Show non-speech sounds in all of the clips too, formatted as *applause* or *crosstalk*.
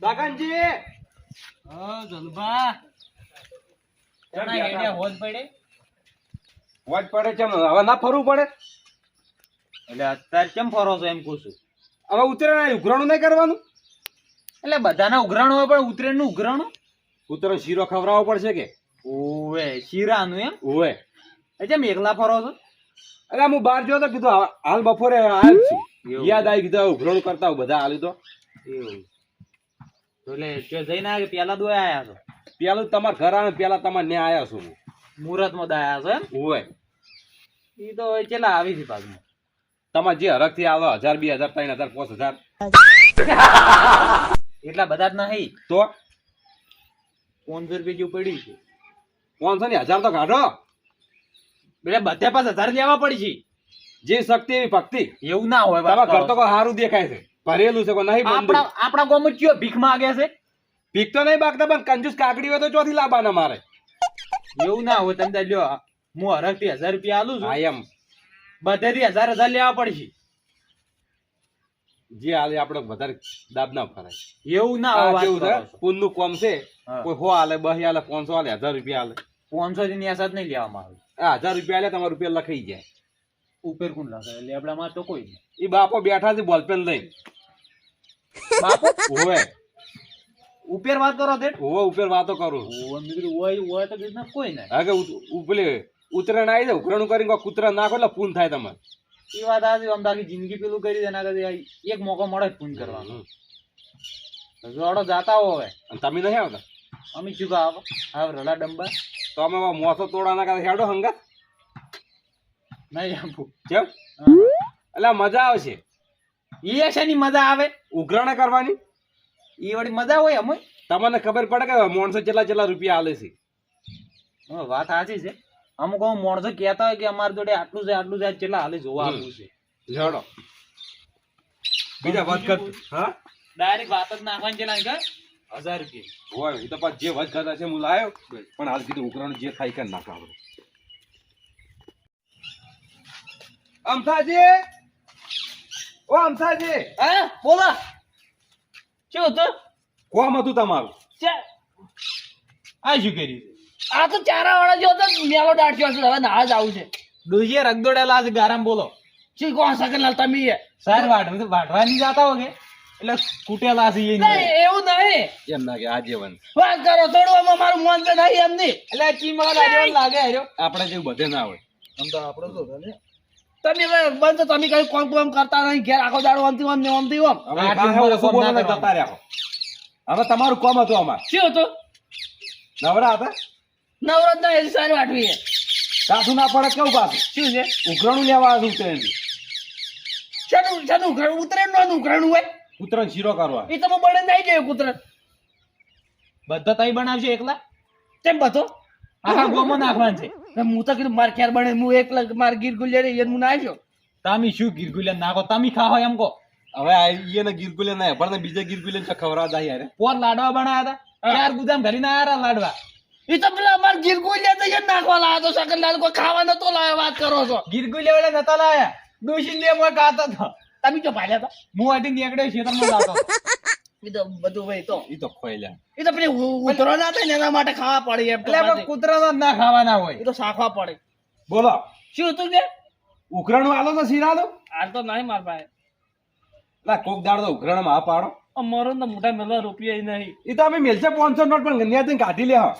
દાગનજી હા જલભા. કેમ કેના ગયા હેડ્યા તા? હોજ પડે? વોટ પડે કેમ? હવે ના ફરવું પડે? એટલે અત્યારે કેમ ફરો છો એમ કહું છું? હવે ઉતરે ઉઘરાણું નહીં કરવાનું? એટલે બધાના ઉઘરાણું હોય પણ ઉતરેણનું ઉઘરાણું? ઉતરે શીરો ખવડાવવો પડશે કે? ઓવે શીરાનું એમ? ઓવે. એટલે એકલા ફરો છો? અરે હું બહાર ગયો તો કીધું હાલ- બપોરે હાલ યાદ આવી કીધું ઉઘરાણું કરતા બધા હાલ તો. એવું. એટલે જો જઈને આવ્યા પેલા દોય આયા છો. પેલું તમાર ઘર આવે પેલા તમાર ને આયા છું. મુહૂર્તમાં દાયા છો એમ? હોય. એ તો કેટલા આવી છે પાછું? તમાર જે હરખથી આવે હજાર બે હજાર ત્રણ હજાર પાંચ હજાર. એટલા બધા જ નહીં. તો? પાંચસો રૂપિયા જેવું પડ્યું છે. પાંચસો ને હજાર તો કાઢો. એટલે બધે પાસે હજાર લેવા પડી જે શક્તિ એવી ભક્તિ. એવું ના હોય તમારા ઘર તો કોઈ સારું દેખાય છે. ભરેલું છે નહીં આપણા આપણા કયો ભીખ માંગે છે? ભીખ તો નહીં માગતા પણ કંજૂસ કાકડી હોય તો ચોથી લાવવાના મારે. એવું ના હોય તમે લ્યો હું હરખથી હજાર રૂપિયા આલું છું. એમ. બધેથી હજાર હજાર લેવા પડશે. જે હાલે આપણે વધારે દાબ ના ફરાય એવું ના હોય કેવું છે? વાતનું કોમ છે? કોઈ હો હાલે બહી હાલે પાંચસો હાલે હજાર રૂપિયા હાલે. પાંચસો થી ન્યાસાત નહીં લેવામાં આવે. હજાર રૂપિયા હાલે તમારા રૂપિયા લખાઈ જાય. ઉપર કોણ લાગે? લેબડામાં તો કોઈ એ બાપો બેઠા છે બોલપેન લઈ બાપો? હોય ઉપર વાત કરો તે. હોય ઉપર વાતો કરું. હોય મિત્ર હોય ઓય તો કીધું કોઈ નહીં. હા કે ઉપલે ઉતરણ આવી જાય ઉઘરાણું કરીને કૂતરા નાખો એટલે પૂન થાય તમારે. એ વાત આજે આમ બાકી જિંદગી પેલું કરી દેના એના કરતા એક મોકો મળે પૂન કરવાનો જોડો જાતા હો હવે. અને તમે નહીં આવતા? અમે શું આવો હવે રડા ડંબા તો અમે મોસો તોડાના ના કરે હેડો હંગા નહીં આપું કેમ એટલે મજા આવશે. એ શેની મજા આવે? ઉઘરાણા કરવાની? એ વળી મજા હોય અમે તમને ખબર પડે કે માણસો કેટલા કેટલા રૂપિયા હાલે છે. હા, વાત સાચી છે. અમુક અમુક માણસો કહેતા હોય કે અમારી જોડે આટલું છે આટલું છે કેટલા હાલે જોવા આવ્યું છે. જડો બીજા વાત કર હા? ડાયરેક્ટ વાત જ નાખવાની છે લાગે હજાર રૂપિયા. હોય એ તો પાછ જે વાત કરતા છે હું લાયો. પણ હાલ કીધું ઉઘરાણું જે થાય કે નાખો આપણે. અમથાજી? ઓ અમથાજી! હા? બોલો. શું હતું? કોમ હતું તમારું? આ શું કર્યું આ તો ચારા વાળા જો તો મેલો દાટ્યો છે હવે ના જ આવું છે. ડોજીએ રગદોડેલા છે ગારામ બોલો. શું કોણ સકનલાલ તમે? સાર વાટ વાટવાની જાતા હો કે એટલે કૂટેલા છે એ નહીં, એવું નહીં. એમ ના કે આજીવન વાત કરો તોડવામાં મારું મન તો નહીં એમ નહીં એટલે ચીમા લાગે લાગે હાર્યો આપણે જેવું બધે ના હોય. આમ તો આપણો તો ને. તમે હવે બંધ તમે કઈ કોમ કોમ કરતા નહીં ઘેર આખો દાડો આમથી આમ ને આમથી આમ. હવે ના ને. જતા રહ્યા તમારું કોમ હતું અમાર. શું હતું? નવરા હતા? નવરત્ન એ સારી વાટવી છે. સાસુ ના પડે કેવું પાછું? શું છે? ઉઘરાણું લેવા આવ્યું ટ્રેનથી શેનું શેનું ઉઘરાણું? ઉતરેણનું ઉઘરાણું હોય? ઉતરણ શીરો કરવા. એ તમે બળે જાય ગયો કૂતરા બધા તઈ બનાવશે એકલા? કેમ બધો. આખા ગોમો નાખવાનું છે. હું તો કીધું માર ખેર બને હું એક માર ગીર ગુલ્યા રે હું નાખ્યો તામી શું ગીરગુલિયા નાખો? તમે ખાઓ એમ કહો. હવે એને ઈને ગીરગુલે ના પણ બીજા ગીરગુલે તો ખવરા જાય યાર. પોર લાડવા બનાયા હતા. ચાર ગુદામ ઘરી ના આવ્યા લાડવા. એ તો પેલા અમાર ગીરગુલિયા તો યાર નાખવા લાયા તો સકનલાલ કોઈ ખાવા નતો લાવ્યો વાત કરો છો. ગીરગુલિયા વાળા નતા લાયા. દોશી લે મોય કાતા તો. તમે જો પાલ્યા તો. હું આટી નીકળ્યો છે તમને હતો. એ બધું ભાઈ તો. ઈ તો ખોયલા એ તો પેલી ઉ- ના થાય ને એના માટે ખાવા પડે એમ એટલે આપણે પાછી. કૂતરાના જ ના ખાવાના એ હોય તો શાખવા પડે. બોલો. શું હતું કે? ઉઘરાણું આલો તો શીરાલો? હાલ તો નહીં માર ભાઈ. લા કોક દાડ તો ઉઘરાણમાં પાડો. અમારો તો મોટા મેળવા રૂપિયા નહીં. ઈ તો અમે મેલશે 500 નોટ પણ ગન્યા કાઢી લે હા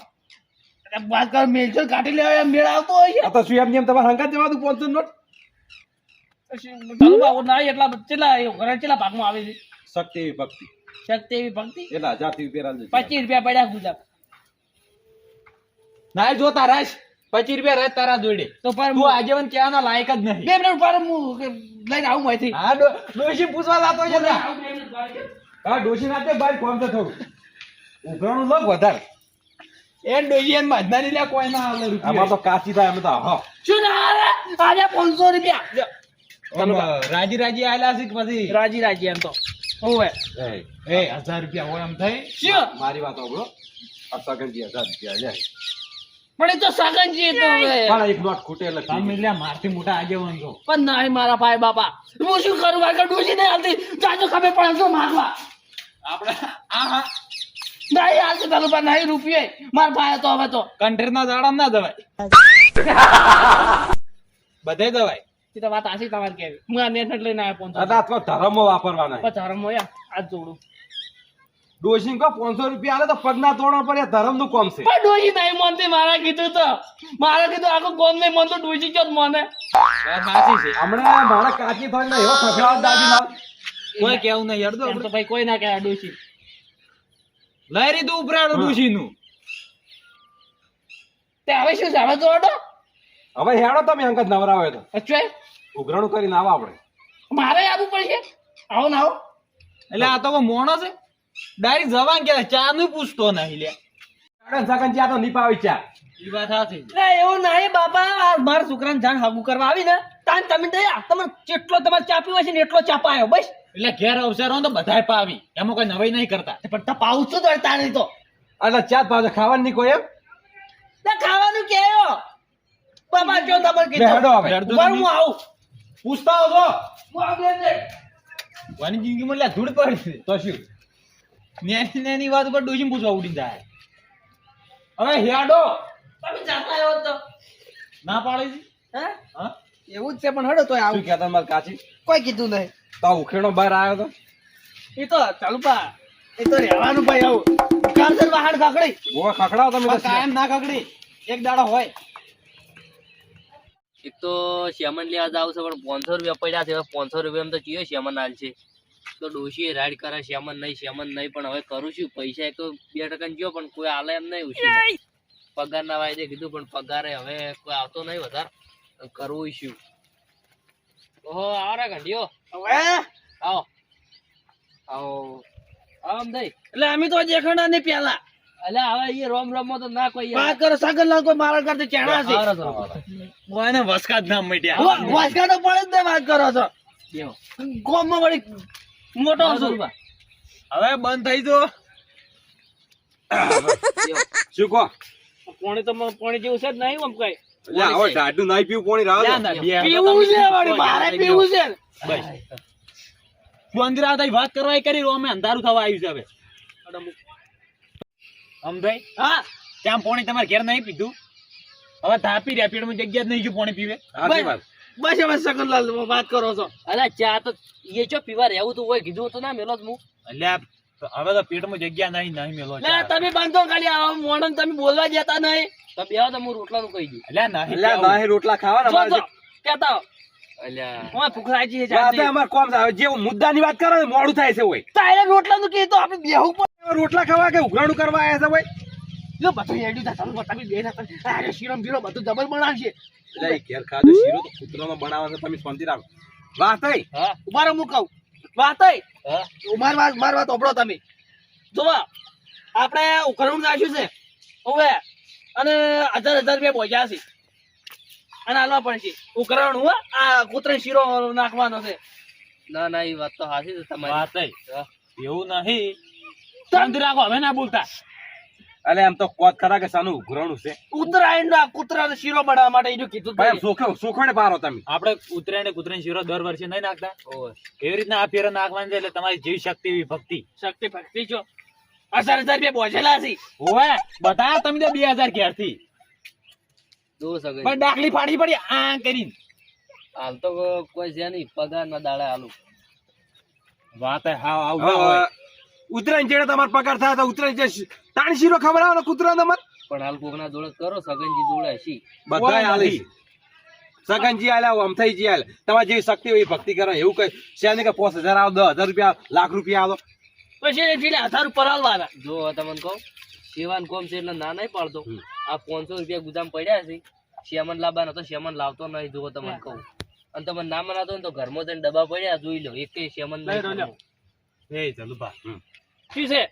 અરે વાત કર મેલચો કાઢી લેવા એમ મેળ આવતો હોય છે. તો શું એમ જેમ તમારે હંગાત જવા દઉં 500 નોટ? ચાલો ના એટલા એ ઘરે ચેલા ભાગમાં આવે છે? શક્તિ એવી ભક્તિ શક્તિ એવી ભક્તિ? કેટલા હજારથી પચીસ રૂપિયા પડ્યા ગુજરાત ના જો તારા. પચીસ રૂપિયા રહે તારા જોડે. તો પર તું આજીવન કહેવાના લાયક જ નહીં. બે મિનિટ પર હું લઈને આવું અહીંથી. હા ડોશી પૂછવા લાતો છે જા. હા ડોશી નાતે બહાર કોમ તો થોડું? ઉઘરાણું લગ વધારે. એ ડોશી એને મધનાની લે કોઈ ના આલે રૂપિયો. આમાં તો કાચી થાય અમે તો હા. શું ના આવે આજે પાંચસો રૂપિયા. રાજી રાજી આયલા છે કે પછી? રાજી રાજી એમ તો. હોવે એ એ હજાર રૂપિયા હોય એમ થઈ શું મારી વાત સાંભળો. આ સગનજી હજાર રૂપિયા લે. પણ એ તો સાગનજી તો હવે. પણ એક નોટ ખૂટે એટલે તમે લે મારથી મોટા આગેવાન છો પણ નહીં મારા ભાઈ બાપા. હું શું કરું? આગળ ડૂસી નહીં હાલતી જાજો ખબર પણ તો માગવા. આપણે આ હા. નહીં હાલ છે તાલુકા નહીં રૂપિયે. માર ભાઈ તો હવે તો. ના દવાય *laughs* બધે દવાય એ તો વાત આશી તમારે કેવી હું આ નેટ લઈને આવ્યો પોનસો દાદા તો ધર્મમાં વાપરવાના પછી ધરમ હોય આ જોડું. ડોશી કો પાંચસો રૂપિયા આલે તો પગના તોડવા પર ધર્મનું કોમ છે. પણ ડોશી નહીં માનતી મારા કીધું તો. મારા કીધું આખું કોમ નહીં માનતો ડોશી ચો મને. સાચી છે. હમણાં મારા કાચી થોડી એવો ખખડાવ દાદી ના કોઈ કેવું નહીં યાર દો તો ભાઈ કોઈ ના કહેવાય ડોશી. લઈ રીધું ઉપરાડું નું તે હવે શું હવે તો હવે હેડો તમે અંકજ નવરાવે તો. અચ્છા. ઉઘરાણું કરીને આવો આપણે. મારે આવવું પડશે? આવો ના આવો. એટલે આ તો મોણો છે? ડાયરેક્ટ જવાન કે ચા નું પૂછતો નહીં લે સગન ચા તો નીપાવી ચા. એ વાત સાચી. એવું નહીં બાપા આ મારા છોકરાને જાણ હાગુ કરવા આવી ને તાન તમે દયા તમે જેટલો તમારે ચા પીવો છે ને એટલો ચા પાયો બસ. એટલે ઘેર અવસર તો બધાય પાવી. એમાં કોઈ નવાઈ નહીં કરતા. પણ તો પાવું છું તો? તારે તો એટલે ચા જ પાવશે ખાવાનું નહીં કોઈ એમ? ખાવાનું કેયો બાપા જો કીધું. હું આવું. પૂછતા હું આવું લે, લે. વાની જિંદગીમાં લે ધૂળ પડશે તો શું? નેની નેની વાત ઉપર ડોશી પૂછવા ઉડી જાય. હવે હેડો. તમે જાતા આવ્યો તો. ના પાડી છે? હે? હા? એવું જ છે પણ હડો તોય આવું. કહેતા મારા કાચી? કોઈ કીધું નહીં. તો ઉખેડો બહાર આવ્યો તો? એ તો ચાલુ પા. એ તો રહેવાનું ભાઈ આવું. કારસર બહાર કાકડી ઓ ખખડાવો તમે તો કાયમ ના કગડી એક દાડો હોય. એક તો શેમન લેવા જાવ છે પણ પાંચસો રૂપિયા પડ્યા છે. હવે પાંચસો રૂપિયા તો ચિયો શેમન હાલ છે? તો ડોશી રાઈડ કરે શેમન નહીં શ્યામન નહીં પણ હવે કરું છું. પૈસા એક તો બે ટકા ગયો પણ કોઈ આલે એમ નહીં ઉછી પગાર ના વાયદે કીધું પણ પગારે હવે કોઈ આવતો નહીં વધારે. કરવું શું ઓહો આવો રે ઘંટીઓ. હવે? આવો. આવો. આમ ભાઈ એટલે અમે તો દેખાણા નહીં પેલા એટલે હવે એ રોમ રોમ તો ના કોઈ વાત કરો સાગર લાલ કોઈ મારા કરતે ચેણા છે? એને વસકા જ ના મટ્યા વસકા તો પડે જ વાત કરો છો. ગોમમાં વળી મોટો હવે બંધ થઈ જો. શું કહો? પોણી તો મ- પોણી જેવું છે જ નહીં આમ કઈ. હવે ઢાઢું નહીં પીવું કોણી રાવ ના, ના, બે પીવું છે વળી મારે પીવું છે. બસ. મંદિર આવતા વાત કરવા એ કરી રોમે અંધારું થવા આવ્યું છે હવે. સમજાય? હા. ત્યાં પાણી તમારે ઘેર નહીં પીધું. હવે ધાપી રહ્યા પેટમાં જગ્યા જ નહીં જો પાણી પીવે. બસ. હવે સગનલાલ વાત કરો છો. અલા ચા તો એ જો પીવા રહેવું તું હોય કીધું હતું ના મેલો જ હું. એટલે હવે તો પેટમાં જગ્યા નહીં નહીં મેલો ના તમે બાંધો ખાલી આવો મોણન તમે બોલવા જતા નહીં. તો બે તો હું રોટલાનું કહી દઉં. એટલે નહીં એટલે આ રોટલા ખાવાના કેતા મારે જો કહેતા હો. અલ્યા. ઓય ભૂખરાજી છે જાનજી. અમારે કોમ થાય. જે મુદ્દાની વાત કરો ને મોડું થાય છે હોય તારે રોટલાનું કીધું આપણે બેહું રોટલા ખાવા કે ઉઘરાણું કરવા આવ્યા છે ભાઈ? જો બધું એડ્યું હતા તમે તમે બે ના અરે શીરમ બીરો બધું જબર બનાવશે. એટલે એ ઘેર ખાધો શીરો તો કૂતરાનો બનાવે છે તમે શાંતિ રાખો. વાત થઈ હા. ઊભા રહો હું કહું. વાત હઈ હા. માર વાત માર વાત ઓપડો તમે. જોવા આપણે ઉઘરાણું નાખ્યું છે. હવે અને હજાર હજાર રૂપિયા પહોંચ્યા છે. અને હાલવા પડશે છે. હો આ કૂતરા શીરો નાખવાનો છે. ના ના એ વાત તો હાચી છે તમારી. વાત થઈ. એવું નહીં. શાંતિ રાખો હવે ના બોલતા અલે એમ તો કોત ખરા કે સાનું ઉઘરાણું છે. ઉત્તરાયણ ના કૂતરાનો શીરો બનાવવા માટે એનું કીધું ભાઈ સોખો સોખોડે પારો તમે. આપણે ઉતરાયણ કૂતરાની શીરો દર વર્ષે નહીં નાખતા. ઓય. એવી રીતના આ ફેરો નાખવાની છે એટલે તમારી જીવ શક્તિ એવી ભક્તિ. શક્તિ ભક્તિ છો. હજાર હજાર બે બોજેલા છે. ઓવે બતા તમે તો બે હજાર ઘેરથી. પણ ડાકલી ફાડી પડી આ કરીને. હાલ તો કોઈ છે નહીં પગાર ના દાડા હાલું. વાત હે, હાવ આવું ના હોય. જેડે તમારો પગાર થાય તો ઉત્તરાયણ જે તાણ શીરો ખવડાવો કૂતરા તમારે? પણ હાલ કોકના જોડે કરો સગનજી જોડે હશી. બધા હાલી. સગનજી આલ્યા અમથઈજી આલ તમારે જેવી શક્તિ હોય ભક્તિ કરો. એવું કઈ છે કે પાંચ હજાર આવો દસ હજાર રૂપિયા લાખ રૂપિયા આવો. પછી એટલે હજાર ઉપર હાલવાના. જો તમને કહું સેવાન કોમ છે એટલે ના નહીં પાડતો. આ પાંચસો રૂપિયા ગુદામ પડ્યા છે. શેમન લાવવાનો તો શ્યામન લાવતો નહીં જો તમને કહું. અને તમે ના મનાતો ને તો ઘરમાં જઈને ડબ્બા પડ્યા જોઈ લો એક લઈ લો, એ ચાલુ બા. શું છે?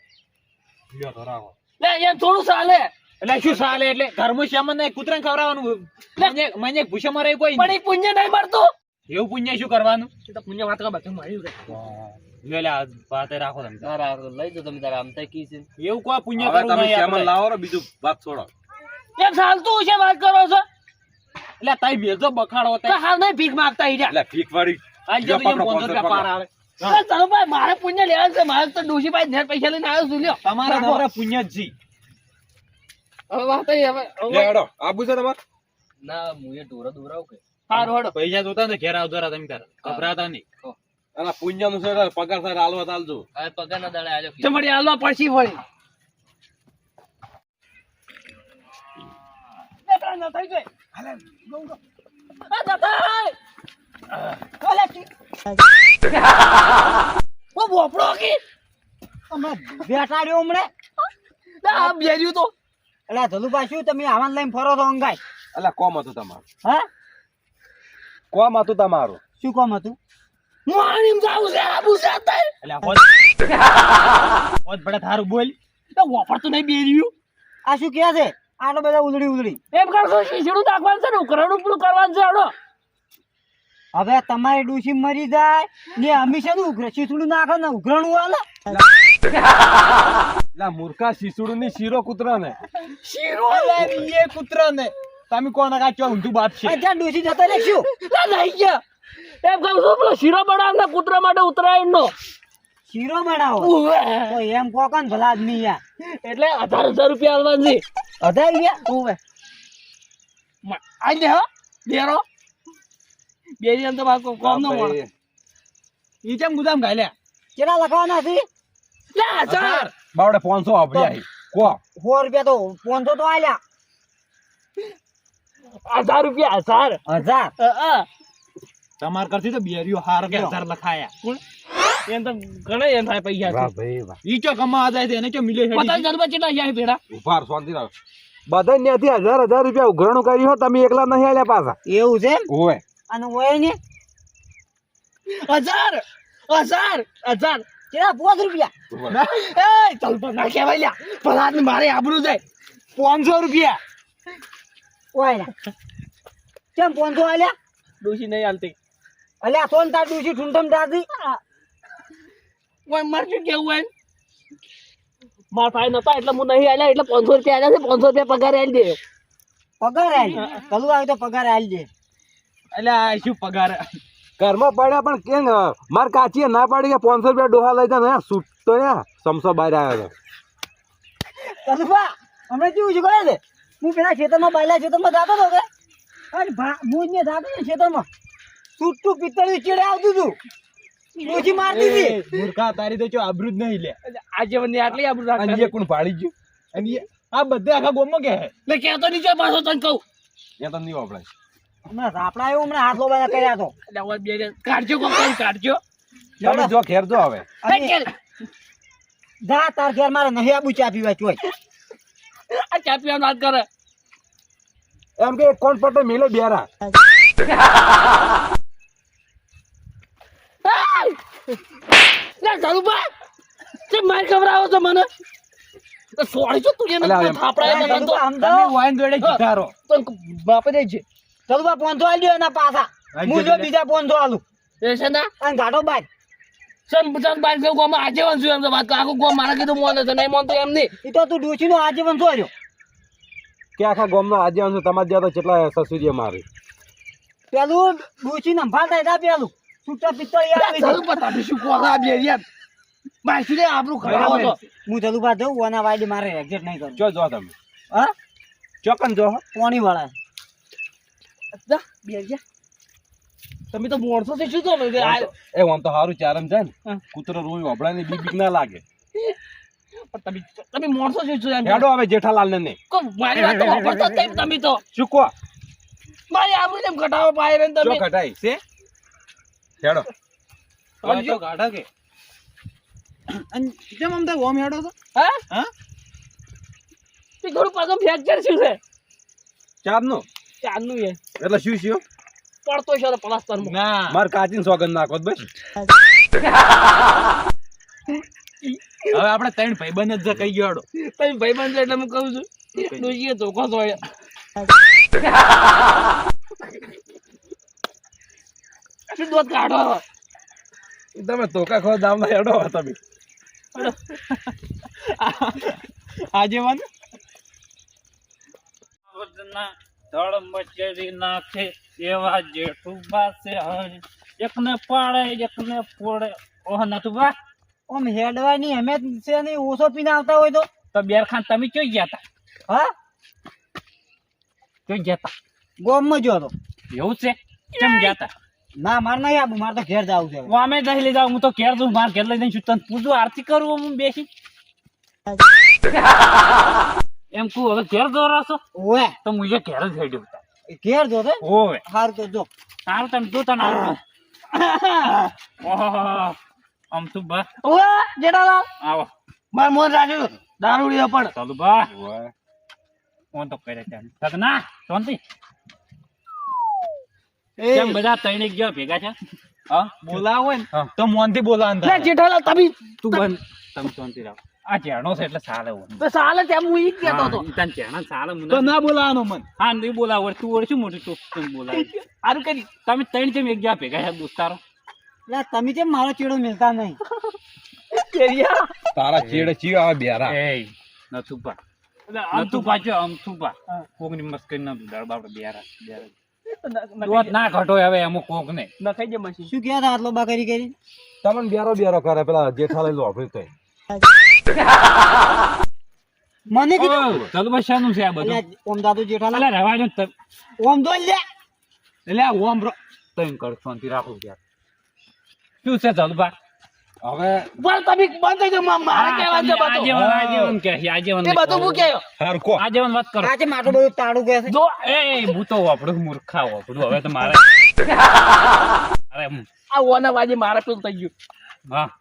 લ્યો તો રાખો. લે એમ થોડું ચાલે એટલે શું ચાલે એટલે ઘરમાં શ્યામન ને કૂતરાને ખવડાવવાનું? મને મને ભૂસે મારે કોઈ? પણ પુણ્ય નહીં મળતું. એવું પુણ્ય શું કરવાનું? તો પુણ્ય વાત બધું મળ્યું રે. લ્યો લે વાતે રાખો તમે. તારા લઈ દો તમે તારા કી છે. એવું કોઈ પુણ્ય કરવું નહીં. લાવો ને બીજું વાત છોડો. એમ ચાલતું છે વાત કરો છો? એટલે તાઈ મેલજો બખાડો તો હાલ નહીં ભીખ માંગતા હીરા લે ભીખ વાળી આજ જો એમ 500 રૂપિયા પાર આવે. અરે ધનુભાઈ મારે પુણ્ય લેવાનું છે. મારે તો ડોશીભાઈ નેટ પૈસા લઈને આવ્યો છું લ્યો. તમારા રાખો. નવરા પુણ્ય જ જી હવે વાત હવે લે આબુ છે તમારે? ના હું એ દોરાવ કે? હારું હેડો. પૈસા જોતા ને ઘેર આવતા રહ્યા તમે તાર. ગભરાતા નહીં. અને પુણ્યનું છે પગાર થાય હાલવા ચાલજો. હવે પગાર ના દાડે આજો તમારી હાલવા પડશી ફળી એ પેલા ન થઈ જાય. આ દાદા! ઓ બોપડો કી. બેસાડ્યો હમણે. આ બેર્યું તો. એટલે ધલુભાઈ શું તમે આવાન લઈને ફરો છો અંગાય? એટલે કોમ હતું તમારું? હા? કોમ હતું તમારું? શું કોમ હતું? હું આની જાઉં છે આબુ છે અત્યારે. એટલે હોત હોત બડે થારું બોલ. એ તો નહીં બેર્યું. આ શું કહે છે? આનો બધા ઉલડી ઉલડી એમ કરશો શીશડું નાખવાનું છે ને ઉકરણું પેલું કરવાનું છે હેડો હવે તમારી ડૂસી મરી જાય ને અમે છે ને ઉઘરે શીસડું નાખો ને ઉઘરણું આલે. એટલે મૂર્ખા શીસડું ની શીરો કૂતરા ને શીરો એ કૂતરા ને તમે કોણ કાચો ઊંધું બાપ છે? અત્યારે ડૂસી જતા રહેશું લા લઈ ગયા એમ કહું છું પેલો શીરો બનાવને કૂતરા માટે ઉતરાયણ નો શીરો બનાવો. તો એમ કોકન ભલા આદમી યાર એટલે હજાર હજાર રૂપિયા આલવાનું છે અઢાર રૂપિયા? હું આઈ દે હો બેરો બેરી તો બાકો કોમ નો મળે. ઈ ગુદામ ગાલ્યા કેટલા લખવાના છે? લે હજાર બાવડે પાંચસો વાપર્યા કો. સો રૂપિયા તો પાંચસો તો આલ્યા. હજાર રૂપિયા હજાર હજાર? અ, અ. તમાર કરતી તો બેરીઓ હાર કે હજાર લખાયા. એમ તો ઘણા એમ થાય પૈસા વાહ ભાઈ વાહ. ઈ ચો કમા જાય છે? એને ચો મિલે પચાસ હજાર રૂપિયા કેટલા જાય ભેડા ઉભાર શાંતિ રાખ. બધા ત્યાંથી હજાર હજાર રૂપિયા ઉઘરાણું કર્યું તમે એકલા નહીં આલ્યા પાછા. એવું છે એમ? અને હોય ને? હજાર હજાર હજાર. કેટલા? પાંચ રૂપિયા. એ ચાલ પણ ના કહેવાય લ્યા. ભલા મારે આબરૂ જાય. પાંચસો રૂપિયા. ને? કેમ પાંચસો આલ્યા? ડોશી નહીં હાલતી અલ્યા સોન તાર ડૂસી ઠુંઠમ દાદી ઓય મરશું કેવું એમ? મારા ભાઈ નતા એટલે હું નહીં આલ્યા એટલે પાંચસો રૂપિયા આલ્યા છે પાંચસો રૂપિયા પગાર આલી દે. પગાર આલી. કલું તો પગાર આલી દે. એટલે આ શું પગાર? ઘરમાં પડ્યા પણ કેમ? માર કાચીએ ના પાડી કે પાંચસો રૂપિયા ડોહા લઈ જાય ને સૂટ તો યા સમસો બહાર આવ્યો કલુભા હમણાં કેવું છે ખબર છે? હું પેલા ખેતરમાં બાયલા ખેતરમાં જાતો હતો કે અને હું જ ને જાતો ને ખેતરમાં. છૂટું પિત્તળ ચીડે આવતું હતું ઓછી મારતી હતી. મૂર્ખા તારી તો ચો આબરૂ જ નહીં લે. આજે મને આટલી આબરૂ અને કોણ પાડી ગયું? અને આ બધે આખા ગોમમાં કે લે કહેતો નીચે પાછો તને કહું. એ તો નહીં વાપરાય. હમણાં રાપડા આવ્યો હમણાં હાથ લોબાયા કર્યા તો. બે કાઢજો કઈ કાઢજો. ચાલો જો ઘેર જો હવે. જા તાર ઘેર મારે નહીં આબુ ચા પીવા ચોય. આ ચા પીવાનું વાત કરે. એમ કે કોણ પટો મિલે બેરા! લે ધરુભા તે માર ખવડાવો તો મને? સોળી છો તું એને થાપડા એમ. તો મને તો. આમ તો વાઈન જોડે જીતારો તો બાપે દે છે. ચલુભા પોનસો આલ્યો એના પાછા. હું જો બીજા પોનસો આલું. એ છે ને અને ઘાટો બાદ સન પચાસ બાર સૌ ગામમાં આજે વંશું એમ તો વાત આખું ગામ મારા કીધું મોન છે. નહીં મોનતો એમ નહીં. એ તો તું ડોશી નો આજીવન જોયો. કે આખા ગામનો આજે આવશે તમારે જ્યાં તો કેટલા સસુરીએ મારી. પેલું ડોશી ને થાય હતા પેલું. છૂટા પિત્તળી ચાલુ પતા શું કોકા બે યાર બાઈસી રે આપણું ખરાબ હતો હું ચલુભા જઉં અને વાયડી મારે એક્ઝેક્ટ નહીં કરું. જો જો તમે. હા? ચોકન જો પોણી વાળા જા બે જા તમે તો મોણસો થી શું તો એ આમ તો સારું ચારમ છે ને. કૂતરો રોઈ ઓબળા ને બીક ના લાગે. તમે તમે મોણસો છે શું એમ હેડો હવે જેઠાલાલ ને કો મારી વાત તો વાપરતો જ તમે તો. શું મારી આબરૂ જેમ ઘટાવો પાય રે તમે. ઘટાઈ છે? હેડો. પણ જો ગાઢા કે. અન જેમ આમ તો ઓમ હેડો તો? હા? હા? તે થોડું પાછું ફ્રેક્ચર શું છે? ચારનું એટલે શું શું પડતો છે પ્લાસ્ટર ના. માર કાચીન સોગંદ નાખો તો હવે આપણે ત્રણ ભાઈબંધ જ કહી ગયો ત્રણ તમે ભાઈબંધ એટલે હું કહું છું ડોશીએ ધોકો સોય દોત કાઢો તમે ધોકા ખો દામ હેડો હવે તમે. આજે વન ધળ મચેરી નાખે એવા જેઠું બાસે હરી એકને પાડે એકને ફોડે. ઓહ નતું ઓમ હેડવાની અમે છે નહીં ઓછો પીને આવતા હોય તો? તો બેરખાન તમે ક્યાં ગયા હતા હા? ક્યાં ગયા તા? ગોમમાં જો તો. એવું છે? કેમ ગયા તા? ના માર નહીં આવું મારે તો ઘેર જવું છે. હું અમે દહીં લઈ જાઉં હું તો ઘેર જઉં માર ઘેર લઈ જઈને છું તને પૂછું? આરતી કરું હું બેસી. એમ કુ હવે ઘેર દોરાશો રહેશો ઓવે. તો મુજે ઘેર જ હેડ્યું ઘેર દો તો? ઓવે. હાર તો જો. સારું તમે જો તને આવું ઓહો આમ તું બા. ઓવે જેઠાલાલ. આવો. માર મોન રાજુ દારૂડિયો પણ ચાલુ બા. ફોન તો કરે ત્યાં તક ના શાંતિ. કેમ બધા ત્રણ ગયો ભેગા છે? હા? બોલાવો ને. તો મોનથી બોલાવાનું. જેઠાલાલ તમે તું બંધ. તમે શાંતિ રાખ. આ ચેણો છે એટલે સાલે તો સાલે તેમ હું ઈ જ કહેતો હતો. તને ચેણા સાલે મને તો ના બોલાવાનું મન. હા નહીં બોલાવ તું મોટી તને બોલાવ. કરી. તમે ત્રણ જેમ એક ગયા ભેગા છે દોસ્તારો. લે તમે જેમ મારો ચેડો મિલતા નહીં. કેરિયા. તારા ચેડે ચીયો આવે બેરા. એ નથું પા નથું પાછો આમ તું પા મસ્કરી ના દળ બાપડે બેરા બેરા. ના ઘટો હવે અમુક કોક ને નખાઈ જાય મશીન. શું કહેતા આટલો બા કરી? કરી તમને બેરો બેરો કરે પેલા જેઠાલાલ લોભી તો. મને કીધું? ચાલુ બસ શાનું છે આ બધું. ઓમ દાદુ જેઠાલાલ. અલા તમે. ઓમ દો લે. એટલે આ ઓમ રો તઈ કર શાંતિ રાખો યાર. શું છે ચાલુ હવે બોલ તમે બંધ થઈ મા- મારે છે બધું. આજીવન આજીવન કે આજે એ બધું હું કહેયો હારું આજે આજીવન વાત કરો. આજે માટો બધું તાળું કે છે. જો એ હું તો મૂર્ખા વાપરું હવે તો મારે *laughs* અરે આ ઓના વાજે મારે પેલું થઈ ગયું. હા.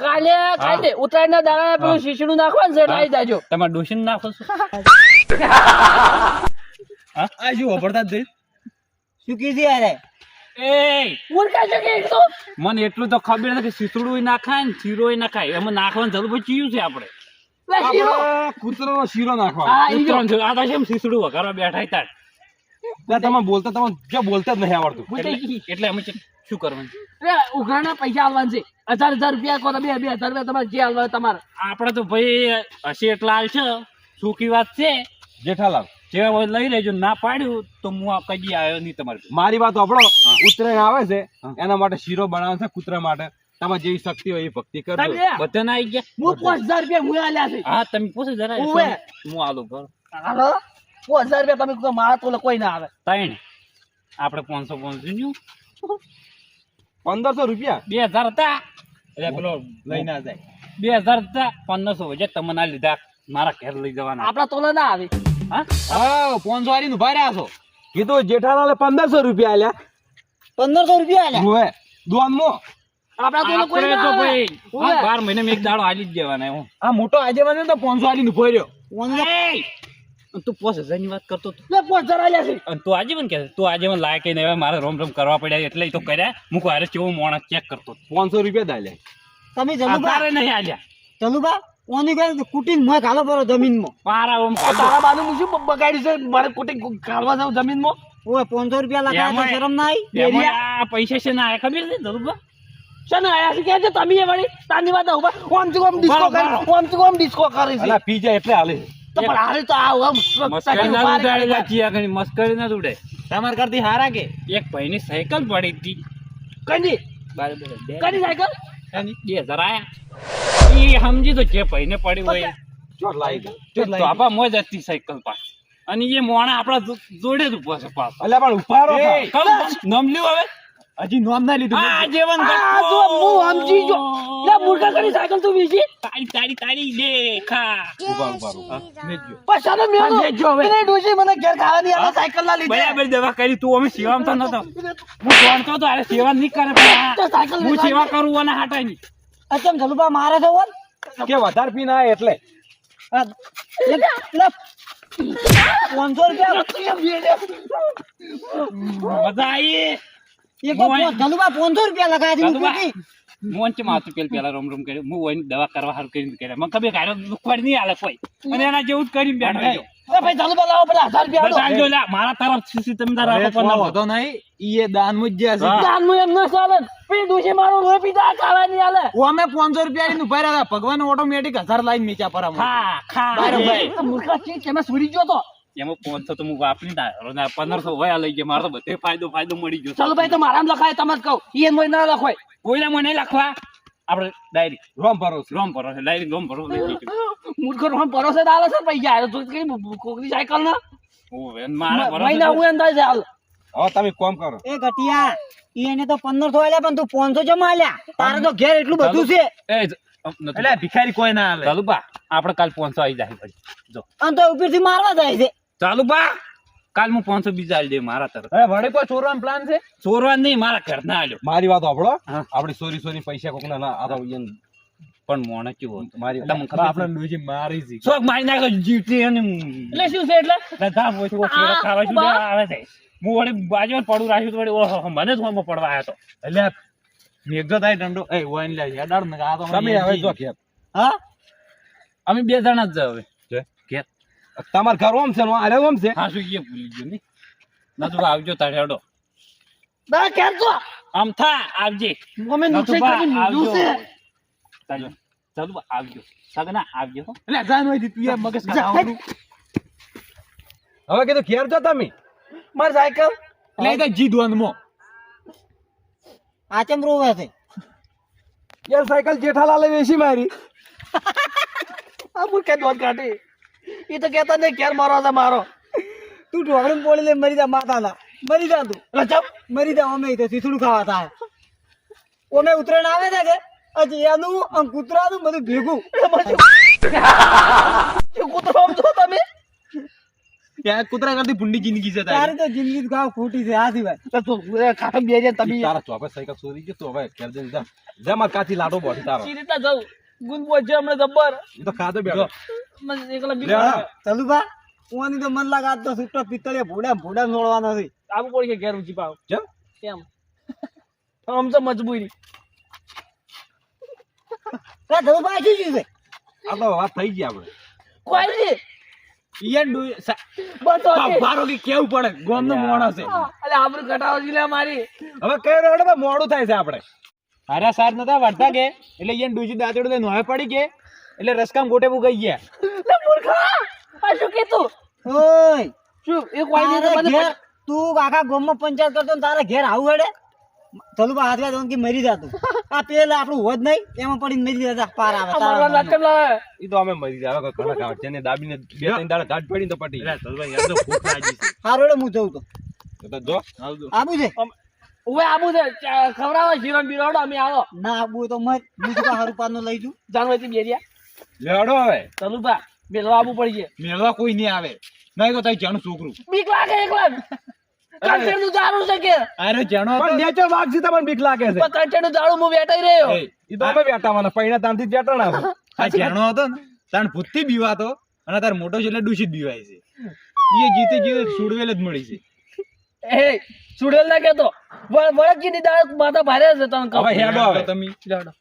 કાલે કાલે ઉત્તરાયણ ના દાડા પેલું શીશડું નાખવાનું છે લાવી જાજો. તમારે ડોશીને નાખો છો? *laughs* આ શું વાપરતા જ શું કીધી છે તો? મને એટલું તો ખબર નથી. કે શીશડું નાખાય ને શીરો નાખાય. એમાં નાખવાનું જરૂર પછી ચીયું છે આપણે. કૂતરો શીરો. કૂતરો શીરો નાખવાનો. છે. આ તો કેમ શીશડું વઘારવા બેઠા હતા તમે બોલતા તમે બોલતા જ નહીં આવડતું. એટલે અમે શું કરવાનું ઉઘરાણા પૈસા આવવાના છે. હજાર હજાર રૂપિયા કો તો બે બે હજાર રૂપિયા તમારે જે આવવા તમારે. આપણે તો ભાઈ હશે એટલા હાલશે સુખી વાત છે. જેઠાલાલ જેવા હોય લઈ લેજો. ના પાડ્યું તો હું આ કદી આવ્યો નહીં તમારે મારી વાત આપણો ઉત્તરાયણ આવે છે એના માટે શીરો બનાવે છે કૂતરા માટે. તમારે જેવી શક્તિ હોય એ ભક્તિ કરો બધા ના આવી ગયા? હું પાંચ હજાર રૂપિયા હું આલ્યા છે. હા તમે પૂછો જરા. હું આલો ભર. હાલો. પાંચ હજાર રૂપિયા તમે મારા તો કોઈ ના આવે. ત્રણ આપણે પાંચસો પાંચસો ન્યુ પંદરસો રૂપિયા? બે હજાર હતા. એટલે પેલો લઈ ના જાય. બે હજાર હતા પંદરસો હોય. તમને ના લીધા મારા ઘેર લઈ જવાના. આપડા તોલે ના આવે. હા? વાળી ઊભા રહ્યા છો. કીધું જેઠાલાલે પંદરસો રૂપિયા આલ્યા. પંદરસો રૂપિયા આલ્યા? હોય દોનમાં. કોઈ તો ભાઈ બાર મહિને એક દાડો આલી જ દેવાના હું. આ મોટો આજે મને તો પોનસો વાળી ઊભો રહ્યો. તું પોસ હજારની વાત કરતો હતો લે પાંચ હજાર આલ્યા છે. અને તું આજીવન કે તું આજીવન લાયક નહીં હવે મારે રોમ રોમ કરવા પડ્યા એટલે ઈ તો કર્યા. મૂકો હારે કેવો માણસ ચેક કરતો. પાંચસો રૂપિયા જ તમે જલુબા? તારે નહીં આલ્યા. જલુબા ઓની કહે કુટીન મોય ઘાલો પરો જમીનમાં. મારા ઓમ તારા બાનું હું શું બગાડ્યું છે? મારે કુટી ખાવા જાવ જમીનમાં? ઓય પાંચસો રૂપિયા એમાંય- શરમ ના આવી આ પૈસા છે ને આ ખબર છે ધરુબા છે ને આયા છે? કે છે તમે એ વળી? તાની વાત ઊભા ઓમ ઓમ ડિસ્કો. કરે ઓમથી ડિસ્કો કરી છે. પી જાય એટલે હાલે છે. તો પણ હારે તો આ ઓમ મસ્કરી ના ઉડાડે ચિયા ઘણી મસ્કરી ના ઉડે. તમાર કરતી હારા કે? એક ભાઈની સાયકલ પડી હતી. કઈ બરાબર કઈ સાયકલ? બે હજાર આયા. ઈ સમજી તો જે ભાઈને પડી હોય. ચોટ લાવી ગયો તો આપા મોજ હતી સાયકલ પાસ અને એ મોણા આપણા જોડે જ ઊભો છે પાસ એટલે પણ ઉપાડો એ, ખા. કમ નામ લ્યો હવે. હજી નોમ ના લીધું. આ જીવન આ જો હું સમજી જો લે મૂર્ખા કરી સાયકલ તું વીસી તારી તારી તારી લે ખા ઊભા ઊભા. ઊભા. પૈસાનો મેળો. એને ડોશી મને ઘેર ખાવા નહીં આલે સાયકલ ના લીધે. બરાબર દવા કરી. તું અમે સેવામાં તો નતો. હું જાણતો તો અરે સેવા નહીં કરે પણ તો આ સાયકલ હું સેવા કરું અને હાટાની અચમ જલુબા મારે છે ઓન? કે વધારે પી ના એટલે. આ. પાંચસો રૂપિયા. મજા આવી પાંચસો રૂપિયા. કુટી મોન છે માથું પેલ પેલા રોમ રોમ કર્યું. હું ઓઈની દવા કરવા હારું કરીને કર્યા. મને ખબર કાઢો દુખવાડ નહીં આલે કોઈ. અને એના જેવું જ કરીને બેઠો ભાઈ ચાલુ લાવો પેલા હજાર રૂપિયા મારા તરફ સીસી તમે તારા પણ વધો નહીં. ઈએ દાન મુજ જ્યાં છે દાન મુ એમ ન ચાલે. પેલી ડોશી મારો લોહી પીધા ખાવા નહીં આલે. ઓ અમે પાંચસો રૂપિયા ની ઊભા રહ્યા હતા. ભગવાન ઓટોમેટિક હજાર લાઈન નીચા પર હા ખા. ભાઈ. મૂર્ખા છે કે મે સુરી ગયો તો. એમાં પાંચસો તો હું વાપરી ના પંદરસો વયા લઈ ગયા. મારો તો બધે ફાયદો ફાયદો મળી ગયો. ચાલો ભાઈ તો મારામાં લખાય તમે જ કહું. એ મોય ના લખવાય. કોઈને મને લખવા. આપણે ડાયરી. રોમ ભરોસે. રોમ ભરો છે ડાયરી રોમ ભરો મૂર્ખો રોમ ભરોસે દાલે છે પૈસા આયો તો કઈ કોકરી સાયકલ ના? ઓવે, મારા ભરોસે મહિના હું એમ થાય છે હાલ. હવે તમે કોમ કરો. એ ઘટિયા એને તો પંદરસો આલ્યા પણ તું પાંચસો જમા આલ્યા? તારે તો ઘેર એટલું બધું છે. એ. એટલે ભિખારી કોઈ ના આવે. ચાલુબા આપણે કાલ પાંચસો આવી જાય જો. અને તો ઉપરથી મારવા જાય છે. ચાલુબા કાલ હું પાંચસો બીજા આલી દે મારા તરફ. હવે વડે કોઈ ચોરવાનો પ્લાન છે? ચોરવાનો નહીં મારા ઘર ના આલ્યો. મારી વાત સાંભળો. હા. આપડી સોરી સોરી પૈસા કોક ના આ તો પણ મોણે કેવો મારી આપણે છે? મારી જી શોક મારી નાખો જીટી અને એટલે શું છે એટલે? બધા કોઈ ખાવા શું આવે છે. હું વળી બાજુમાં પડું રાખ્યું તો વળી ઓહો મને તો હોમો પડવા આવ્યો તો. એટલે મેઘો થાય ડંડો. એ વાઈન લે હેડાડ ને આ તો તમે હવે જો ઘેર. હા? અમે બે જણા જ હવે. છે? તમાર ઘર ઓમ છે ને આરે ઓમ છે? હા શું એ ભૂલી ગયો નહીં. નતું આવજો તારે બા ના ક્યાં આમ થા આવજે. મમે નુકસાન કરી લીધું છે. ચાલો ચાલો આવજો. સગના આવજો એટલે જાન હોય તું યાર મગજ ખાવાનું હવે કીધું ઘેર જો તમે. માર સાયકલ. લઈ એ તો જીદ વનમાં આ ચમ રોવે છે? યાર સાયકલ જેઠાલાલે વેચી મારી. *laughs* આ મૂર્ખે દોત કાઢી. એ તો કેતા નહીં ઘેર મારો છે મારો. તું ઢોકળી પોળી લે મરી જા માતા ના મરી જા તું. એટલે ચપ મરી જા અમે તો સીસડું ખાવા તા. ઓમે ઉતરાયણ આવે છે કે? હજી એનું આમ કૂતરાનું બધું ભેગું. કૂતરો આમ છો તમે? ત્યાં કૂતરા કરતી ભૂંડી જિંદગી છે તારી. તો જિંદગી ગાવ ખોટી છે આ સિવાય. તો તું ખાટમ બે તમે. તારા ચોપે સાયકલ ચોરી કે તો હવે કેર દે જા. જા માર કાચી લાડો બોડી તારો. સી રીતના જાઉં ગુંદ પહોંચે હમણાં જબ્બર. એ તો ખાધો બેઠો. મને એકલા બા ઓની તો મન લાગે તો છૂટો પિત્તળે ભૂડા ભૂડા નોળવાનો છે. આવું કે ઘેર ઉચી પાવ કેમ કેમ? આમ તો મજબૂરી. ચાલુ બા શું છે? આ તો વાત થઈ ગઈ આપણે. કોઈ કે કેવું પડે? ગોમનો મોણસ છે. એટલે આબરૂ કટાવો જીલે મારી. હવે કઈ રોડ મોડું થાય છે આપણે. હારા સાર નતા વાળતા કે? એટલે યાર ડૂજી દાંતડું લઈને હવે પડી કે? એટલે રસકામ ગોટે ગઈ ગયા. લે મૂર્ખા! આ શું કીધું ઓય! શું એક વાઈ નહીં મને તું આખા ગામમાં પંચાયત કરતો ને તારા ઘેર આવું હડે? ચાલુ બા હાથ દઉં કે મરી જાતું. *laughs* આ પેલા આપણું હોત નહીં એમાં પડીને મરી જતા પાર આવે તારા લાટકમ લાવે. ઈ તો અમે મરી જાય હવે ઘણા ગાંઠ છે ને દાબીને બે ત્રણ દાડા ગાંઠ પડીને તો પટી. એટલે ચાલભાઈ, યાર તો ભૂખ લાગી છે. હારોડે હું જઉં તો. તો જો આબુ છે? ઓવે આબુ છે. ખવડાવો જીવન બિરાડો અમે આવો. ના આબુ હોય તો મત. હું તો હારું પારનો લઈ જઉં. જાનવતી બેરિયા લેડો હવે. ચાલુ બા બેલવા આબુ પડી છે. મેળવા કોઈ નહીં આવે. નહીં તો તઈ જાણું છોકરું. બીક લાગે એકલા કંઠેરનું દારૂ છે કે? અરે જાણો પણ નેચર છે તમને બીક લાગે છે. પણ કંઠેર દારૂ હું વેટાઈ રહ્યો. એ, એ તો અમે બેટાવાના પૈણા તાંથી જ બેટાણા આ જાણો હતો ને તાણ ભૂતથી બીવાતો અને તાર મોટો છે એટલે દૂષિત બીવાય છે. એ જીતે જીતે સુડવેલ જ મળી છે. એ સુડેલ ના કેતો. વળકી ની દાળ માથા ભારે છે તને હવે હેડો તમે. લેવડો.